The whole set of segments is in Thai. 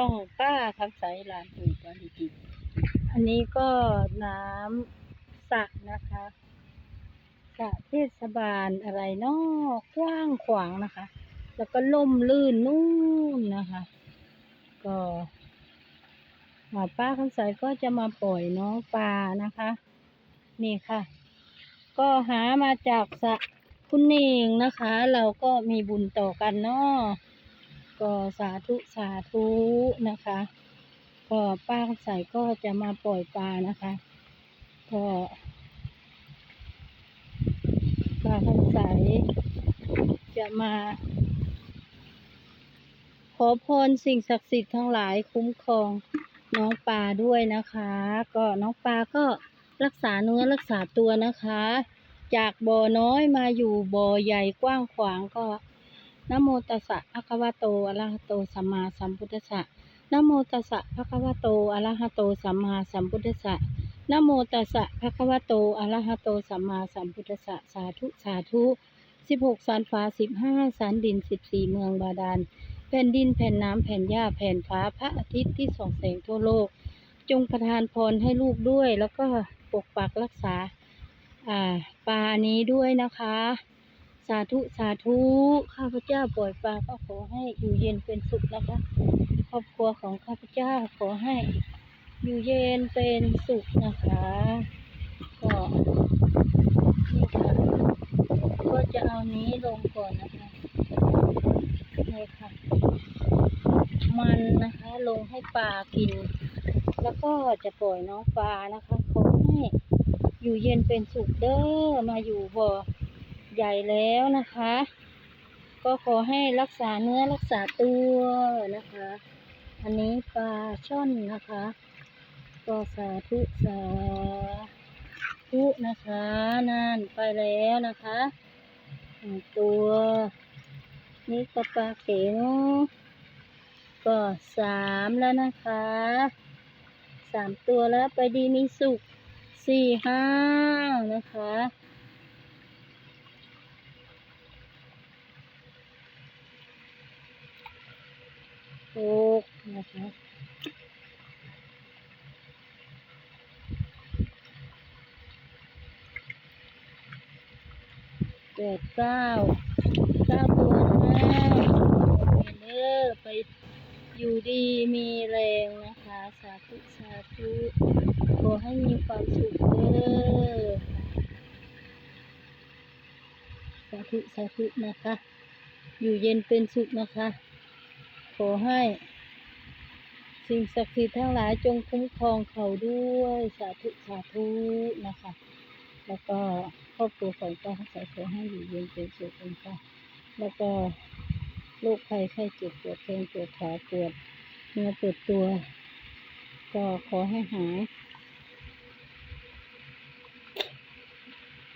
ช่องป้าคำใสลานอุ่นปาริจิตอันนี้ก็น้ำสระนะคะสระเทศบาลอะไรเนาะกว้างขวางนะคะ แล้วก็ล่มลื่นนู่นนะคะ ก็หมอป้าคำใสก็จะมาปล่อยน้องปลานะคะ นี่ค่ะ ก็หามาจากสระคุณเองนะคะ เราก็มีบุญต่อกันเนาะ ก็สาธุสาธุนะคะ ก็ป้าใสก็จะมาปล่อยปลานะคะ ก็ป้าคำใสจะมา ขอพรสิ่งศักดิ์สิทธิ์ทั้งหลายคุ้มครองน้องปลาด้วยนะคะ ก็น้องปลาก็รักษาเนื้อรักษาตัวนะคะ จากบ่อน้อยมาอยู่บ่อใหญ่กว้างขวางก็ นโมตัสสะภะคะวะโตอะระหะโตสัมมาสัมพุทธัสสะนโมตัสสะภะคะวะโตอะระหะโตสัมมาสัมพุทธัสสะนโมตัสสะภะคะวะโตอะระหะโตสัมมาสัมพุทธัสสะสาธุสาธุสิบหกสันฟ้าสิบห้าสันดินสิบสี่เมืองบาดาลแผ่นดินแผ่นน้ำแผ่นหญ้าแผ่นฟ้าพระอาทิตย์ที่ส่องแสงทั่วโลก จงประทานพรให้ลูกด้วย แล้วก็ปกปักรักษาอ่าปลานี้ด้วยนะคะ สาธุสาธุข้าพเจ้าปล่อยปลาก็ขอให้อยู่เย็นเป็นสุขนะคะ ครอบครัวของข้าพเจ้าขอให้อยู่เย็นเป็นสุขนะคะ ก็นี่ค่ะก็จะเอานี้ลงก่อนนะคะนี่ค่ะ มันนะคะลงให้ปลากิน แล้วก็จะปล่อยน้องปลานะคะขอให้อยู่เย็นเป็นสุขเด้อมาอยู่บ่อ ใหญ่แล้วนะคะ ก็ขอให้รักษาเนื้อรักษาตัวนะคะ อันนี้ปลาช่อนนะคะ ก็สาธุสาธุนะคะนั่นไปแล้วนะคะตัว นี่ก็ปลาเก๋งก็สามแล้วนะคะสามตัวแล้วไปดีมีสุขสี่ห้านะคะ กนะคะแปดเก้าเก้าตัวนะเด้อไปอยู่ดีมีแรงนะคะ สาธุสาธุขอให้มีความสุขเด้อสาธุสาธุนะคะ อยู่เย็นเป็นสุขนะคะ ขอให้ สิ่งศักดิ์สิทธิ์ทั้งหลายจงคุ้มครองเขาด้วยสาธุสาธุนะคะ แล้วก็ครอบครัวของป้าขอขอให้อยู่เย็นเป็นสุขนะคะแล้วก็โรคภัยไข้เจ็บปวดแขนปวดขาปวดเนื้อปวดตัว ก็ขอให้หาย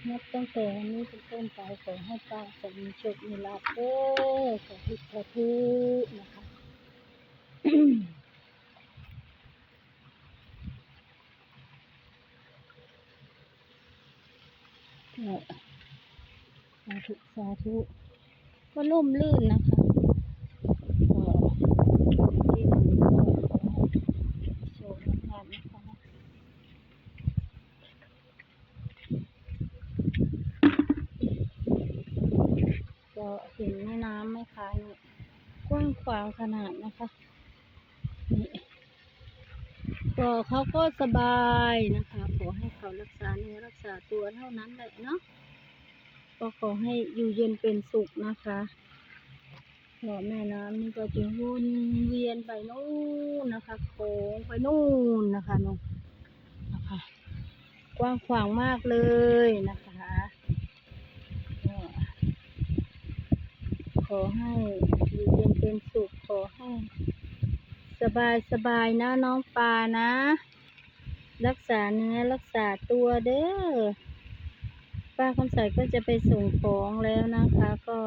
นับตั้งแต่วันนี้เป็นต้นไปขอให้ป้าจะมีโชคมีลาภเด้อสาธุสาธุนะคะ สาธุสาธุก็ร่มรื่นนะคะก็ที่หนึ่งก็ขอในะคะก็เห็นแม่น้ำไหมคะนี่กว้างขวางขนาดนะคะ นี่ก็เขาก็สบายนะคะขอให้เขารักษาเนื้อรักษาตัวเท่านั้นแหละเนาะก็ขอให้อยู่เย็นเป็นสุขนะคะก็แม่น้ำนี่ก็จะวนเวียนไปนู่นนะคะโค้งไปนู่นนะคะนู่นนะคะ กว้างขวางมากเลยนะคะขอให้อยู่เย็นเป็นสุขขอให้ สบายสบายนะน้องปลานะ รักษาเนื้อรักษาตัวเด้อป้าคำใสก็จะไปส่งของแล้วนะคะก็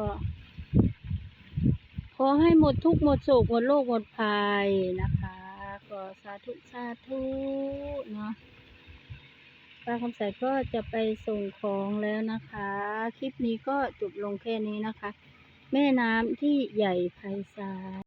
ขอให้หมดทุกหมดโศกหมดโรคหมดภัยนะคะ ก็สาธุสาธุเนาะป้าคำใสก็จะไปส่งของแล้วนะคะ คลิปนี้ก็จบลงแค่นี้นะคะ แม่น้ำที่ใหญ่ไพศาล